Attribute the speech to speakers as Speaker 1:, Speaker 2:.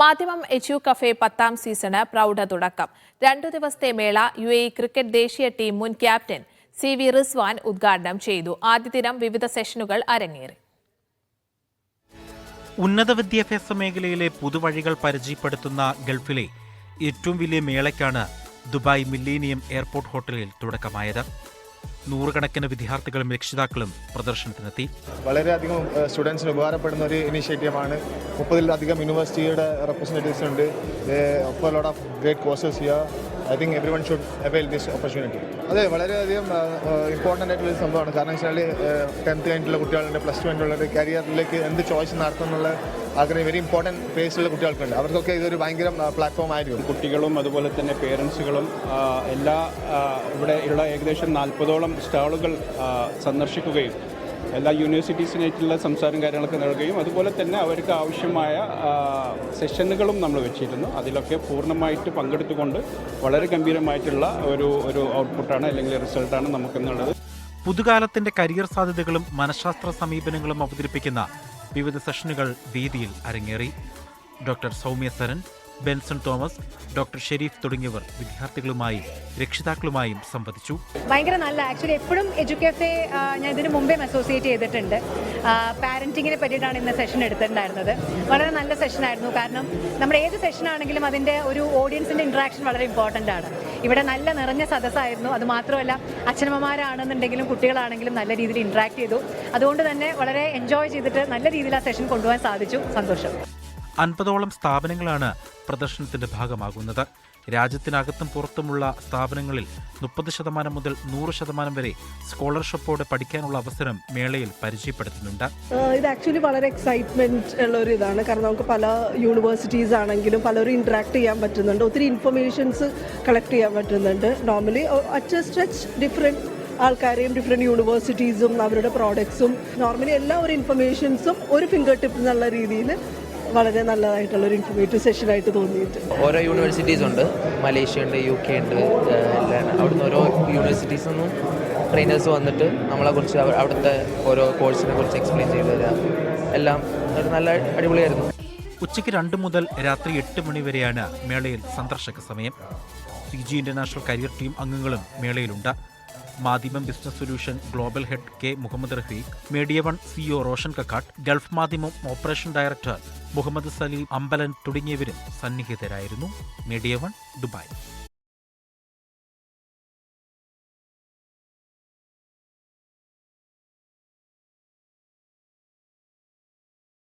Speaker 1: മാധ്യമം എച്യു കഫേ പത്താം സീസണ് പ്രൗഢ തുടക്കം. രണ്ടു ദിവസത്തെ മേള യു എ ക്രിക്കറ്റ് ദേശീയ ടീം മുൻ ക്യാപ്റ്റൻ സി വി റിസ്വാൻ ഉദ്ഘാടനം ചെയ്തു. ആദ്യ ദിനം വിവിധ സെഷനുകൾ അരങ്ങേറി.
Speaker 2: ഉന്നത വിദ്യാഭ്യാസ മേഖലയിലെ പുതുവഴികൾ പരിചയപ്പെടുത്തുന്ന ഗൾഫിലെ ഏറ്റവും വലിയ മേളയ്ക്കാണ് ദുബായ് മില്ലേനിയം എയർപോർട്ട് ഹോട്ടലിൽ തുടക്കമായത്. നൂറുകണക്കിന് വിദ്യാർത്ഥികളും രക്ഷിതാക്കളും പ്രദർശനത്തിനെത്തി.
Speaker 3: വളരെയധികം സ്റ്റുഡൻസിന് ഉപകാരപ്പെടുന്ന ഒരു ഇനിഷ്യേറ്റീവാണ്. മുപ്പതിലധികം യൂണിവേഴ്സിറ്റിയുടെ റെപ്രസെന്റേറ്റീവ്സ് ഉണ്ട്. Of great courses here. I think everyone should avail this opportunity അതെ വളരെയധികം ഇമ്പോർട്ടന്റ് ആയിട്ടുള്ള ഒരു സംഭവമാണ്. കാരണം വെച്ചാൽ ടെൻത്ത് കഴിഞ്ഞിട്ടുള്ള കുട്ടികളുടെ പ്ലസ് ടു കഴിഞ്ഞിട്ടുള്ള കരിയറിലേക്ക് എന്ത് ചോയ്സ് നടത്തുന്നുള്ള ആഗ്രഹം വെരി ഇമ്പോർട്ടന്റ് ഫേസിലുള്ള കുട്ടികൾക്കുണ്ട്. അവർക്കൊക്കെ ഇതൊരു ഭയങ്കര പ്ലാറ്റ്ഫോം ആയിരിക്കും.
Speaker 4: കുട്ടികളും അതുപോലെ തന്നെ പേരൻസുകളും എല്ലാ ഇവിടെയുള്ള ഇവിടെ ഉള്ള ഏകദേശം നാൽപ്പതോളം സ്റ്റാളുകൾ സന്ദർശിക്കുകയും എല്ലാ യൂണിവേഴ്സിറ്റീസിനായിട്ടുള്ള സംസാരം കാര്യങ്ങളൊക്കെ നൽകുകയും അതുപോലെ തന്നെ അവർക്ക് ആവശ്യമായ സെഷനുകളും നമ്മൾ വെച്ചിരുന്നു. അതിലൊക്കെ പൂർണമായിട്ട് പങ്കെടുത്തുകൊണ്ട് വളരെ ഗംഭീരമായിട്ടുള്ള ഒരു ഒരു ഔട്ട്പുട്ടാണ് അല്ലെങ്കിൽ റിസൾട്ടാണ് നമുക്കെന്നുള്ളത്.
Speaker 2: പുതുകാലത്തിന്റെ കരിയർ സാധ്യതകളും മനഃശാസ്ത്ര സമീപനങ്ങളും അവതരിപ്പിക്കുന്ന വിവിധ സെഷനുകൾ വേദിയിൽ അരങ്ങേറി. Doctor Soumya Saran Benson Thomas doctor Sherif തുടങ്ങിയവർ വിദ്യാർത്ഥികളുമായും രക്ഷിതാക്കളുമായും സംവദിച്ചു.
Speaker 5: ഭയങ്കര നല്ല ആക്ച്വലി എപ്പോഴും എഡ്യൂക്കേഫെ ഞാൻ ഇതിനു മുമ്പേ അസോസിയേറ്റ് ചെയ്തിട്ടുണ്ട്. പാരന്റിങ്ങിനെ പറ്റിയിട്ടാണ് ഇന്ന് സെഷൻ എടുത്തിട്ടുണ്ടായിരുന്നത്. വളരെ നല്ല സെഷനായിരുന്നു കാരണം നമ്മൾ ഏത് സെഷൻ ആണെങ്കിലും അതിന്റെ ഒരു ഓഡിയൻസിന്റെ ഇന്ററാക്ഷൻ വളരെ ഇമ്പോർട്ടന്റ് ആണ്. ഇവിടെ നല്ല നിറഞ്ഞ സദസ്സായിരുന്നു. അത് മാത്രമല്ല അച്ഛനമ്മമാരാണെന്നുണ്ടെങ്കിലും കുട്ടികളാണെങ്കിലും നല്ല രീതിയിൽ ഇന്ററാക്ട് ചെയ്തു. അതുകൊണ്ട് തന്നെ വളരെ എൻജോയ് ചെയ്തിട്ട് നല്ല രീതിയിൽ ആ സെഷൻ കൊണ്ടുപോകാൻ സാധിച്ചു. സന്തോഷം.
Speaker 2: അൻപതോളം സ്ഥാപനങ്ങളാണ് പ്രദർശനത്തിന്റെ ഭാഗമാകുന്നത്. രാജ്യത്തിനകത്തും പുറത്തുമുള്ള സ്ഥാപനങ്ങളിൽ മുപ്പത് ശതമാനം മുതൽ നൂറ് ശതമാനം വരെ സ്കോളർഷിപ്പോടെ പഠിക്കാനുള്ള അവസരം മേളയിൽ പരിചയപ്പെടുത്തുന്നുണ്ട്.
Speaker 6: ഇത് ആക്ച്വലി വളരെ എക്സൈറ്റ്മെന്റ് ഉള്ള ഒരു ഇതാണ്. കാരണം നമുക്ക് പല യൂണിവേഴ്സിറ്റീസ് ആണെങ്കിലും പലരും ഇന്ററാക്ട് ചെയ്യാൻ പറ്റുന്നുണ്ട്. ഒത്തിരി ഇൻഫർമേഷൻസ് കളക്ട് ചെയ്യാൻ പറ്റുന്നുണ്ട്. നോർമലി അറ്റ് സ്ട്രെച്ച് ആൾക്കാരെയും ഡിഫറെന്റ് യൂണിവേഴ്സിറ്റീസും അവരുടെ പ്രോഡക്ട്സും നോർമലി എല്ലാ ഒരു ഇൻഫർമേഷൻസും ഒരു ഫിംഗർ ടിപ്പ് എന്നുള്ള രീതിയിൽ വളരെ നല്ലതായിട്ടുള്ള ഒരു ഇൻഫർമേറ്റീവ് സെഷനായിട്ട് തോന്നിയിട്ടുണ്ട്.
Speaker 7: ഓരോ യൂണിവേഴ്സിറ്റീസ് ഉണ്ട്. മലേഷ്യ ഉണ്ട് യു കെ ഉണ്ട് എല്ലാം അവിടുന്ന് ഓരോ യൂണിവേഴ്സിറ്റീസ് നിന്നും ട്രെയിനേഴ്സ് വന്നിട്ട് നമ്മളെ കുറിച്ച് അവിടുത്തെ ഓരോ കോഴ്സിനെ കുറിച്ച് എക്സ്പ്ലെയിൻ ചെയ്തു തരാം. എല്ലാം ഒരു നല്ല അടിപൊളിയായിരുന്നു.
Speaker 2: ഉച്ചയ്ക്ക് രണ്ട് മുതൽ രാത്രി എട്ട് മണി വരെയാണ് മേളയിൽ സന്ദർശക സമയം. C G international career team അംഗങ്ങളും മേളയിലുണ്ട്. Madhyamam business solution global head K Muhammad Rafeeq media one CEO Roshan Kakkat Gulf Madhyamam operation director Muhammad Saleem Ambalan തുടങ്ങിയവരും സന്നിഹിതരായിരുന്നു. Media one Dubai.